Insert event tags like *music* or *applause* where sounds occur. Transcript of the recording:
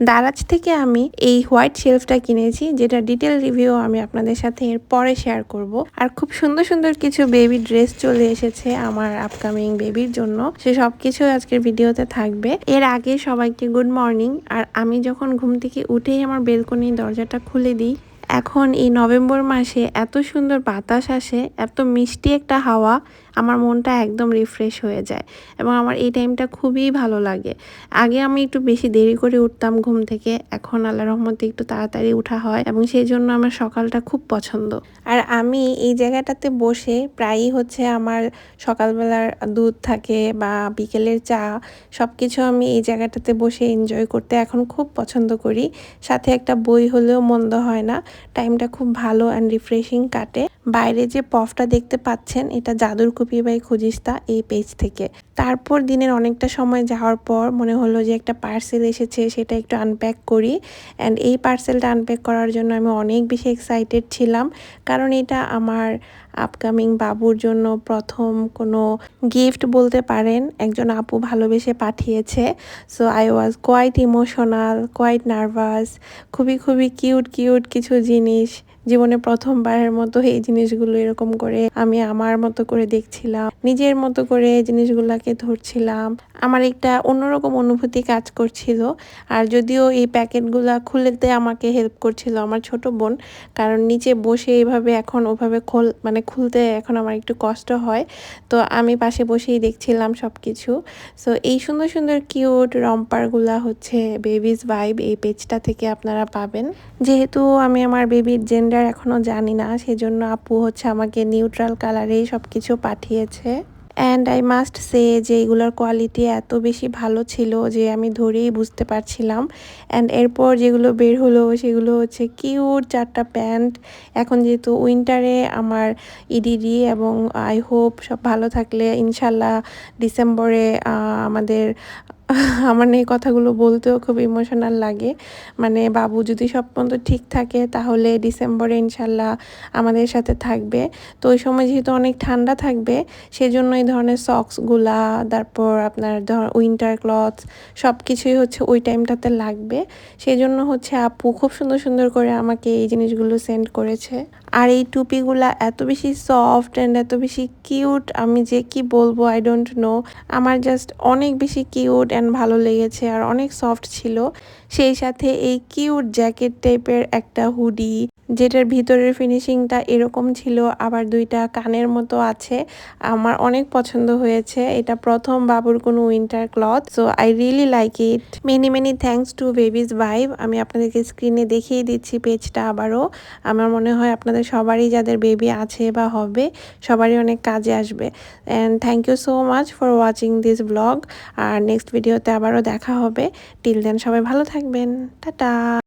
দারাজ থেকে আমি এই হোয়াইট শেলফটা কিনেছি যেটা ডিটেল রিভিউ আমি আপনাদের সাথে এর পরে শেয়ার করব। আর খুব সুন্দর সুন্দর কিছু বেবি ড্রেস চলে এসেছে আমার আপকামিং বেবির জন্য। সে সব কিছু আজকের ভিডিওতে থাকবে। এর আগে সবাইকে গুড মর্নিং। আর আমি যখন ঘুম থেকে উঠেই আমার বেলকনি দরজাটা খুলে দিই এখন এই নভেম্বর মাসে এত সুন্দর বাতাস আসে, এত মিষ্টি একটা হাওয়া, আমার মনটা একদম রিফ্রেশ হয়ে যায় এবং আমার এই টাইমটা খুবই ভালো লাগে। আগে আমি একটু বেশি দেরি করে উঠতাম ঘুম থেকে, এখন আল্লাহ রহমতে একটু তাড়াতাড়ি উঠা হয় এবং সেই জন্য আমার সকালটা খুব পছন্দ। আর আমি এই জায়গাটাতে বসে প্রায়ই হচ্ছে আমার সকালবেলার দুধ থাকে বা বিকেলের চা সব কিছু আমি এই জায়গাটাতে বসে এনজয় করতে এখন খুব পছন্দ করি। সাথে একটা বই হলেও মন্দ হয় না। টাইমটা খুব ভালো অ্যান্ড রিফ্রেশিং কাটে। বাইরে যে পফটা দেখতে পাচ্ছেন, এটা জাদুর কপি বাই খুজিস্তা এই পেজ থেকে। তারপর দিনের অনেকটা সময় যাওয়ার পর মনে হলো যে একটা পার্সেল এসেছে, সেটা একটু আনপ্যাক করি। অ্যান্ড এই পার্সেলটা আনপ্যাক করার জন্য আমি অনেক বেশি এক্সাইটেড ছিলাম। কারণ এটা আমার আপকামিং বাবুর জন্য প্রথম কোনো গিফট বলতে পারেন, একজন আপু ভালোবেসে পাঠিয়েছে। So I was quite emotional quite nervous খুবই খুবই কিউট কিউট কিছু জিনিস জীবনে প্রথমবারের মতো এই জিনিসগুলো এরকম করে আমি আমার মতো করে দেখছিলাম, নিজের মতো করে জিনিসগুলোকে ধরছিলাম। আমার একটা অন্যরকম অনুভূতি কাজ করছিল আর যদিও এই প্যাকেটগুলো খুলেতে আমাকে হেল্প করছিল আমার ছোট বোন, কারণ নিচে বসে এইভাবে এখন ওভাবে খোল মানে খুলতে এখন আমার একটু কষ্ট হয়। তো আমি পাশে বসেই দেখছিলাম সব কিছু সো এই সুন্দর সুন্দর কিউট রম্পারগুলা হচ্ছে বেবিজ ভাইব এই পেজটা থেকে আপনারা পাবেন। যেহেতু আমি আমার বেবির জেন্ডার এখনও জানি না, সেজন্য আপু হচ্ছে আমাকে নিউট্রাল কালারেই সব কিছু পাঠিয়েছে। অ্যান্ড আই মাস্ট সে যে এগুলোর কোয়ালিটি এত বেশি ভালো ছিল যে আমি ধরেই বুঝতে পারছিলাম। অ্যান্ড এরপর যেগুলো বের হলো সেগুলো হচ্ছে কিউট চারটা প্যান্ট এখন যেহেতু উইন্টারে আমার ইডিডি এবং আই হোপ সব ভালো থাকলে ইনশাল্লাহ ডিসেম্বরে আমাদের *laughs* আমার এই কথাগুলো বলতেও খুব ইমোশনাল লাগে। মানে বাবু যদি সব পর্যন্ত ঠিক থাকে, তাহলে ডিসেম্বরে ইনশাল্লাহ আমাদের সাথে থাকবে। তো ওই সময় যেহেতু অনেক ঠান্ডা থাকবে, সেজন্য এই ধরনের সক্সগুলা তারপর আপনার ধর উইন্টার ক্লথস সব কিছুই হচ্ছে ওই টাইমটাতে লাগবে। সেই জন্য হচ্ছে আপু খুব সুন্দর সুন্দর করে আমাকে এই জিনিসগুলো সেন্ড করেছে। আর এই টুপিগুলা এত বেশি সফট অ্যান্ড এত বেশি কিউট আমি যে কি বলব আই ডোন্ট নো আমার জাস্ট অনেক বেশি কিউট অ্যান্ড ভালো লেগেছে আর অনেক সফট ছিল। সেই সাথে এই কিউট জ্যাকেট টাইপের একটা হুডি যেটার ভিতরের ফিনিশিংটা এরকম ছিল, আবার দুইটা কানের মতো আছে। আমার অনেক পছন্দ হয়েছে। এটা প্রথম বাবুর কোনো winter cloth so I really like it many many thanks to baby's vibe আমি আপনাদেরকে স্ক্রিনে দেখিয়ে দিচ্ছি পেজটা আবারও। আমার মনে হয় আপনাদের সবারই যাদের বেবি আছে বা হবে, সবারই অনেক কাজে আসবে। And thank you so much for watching this blog R next ভিডিওতে আবারও দেখা হবে। টিল দেন সবাই ভালো থাকবেন। টাটা।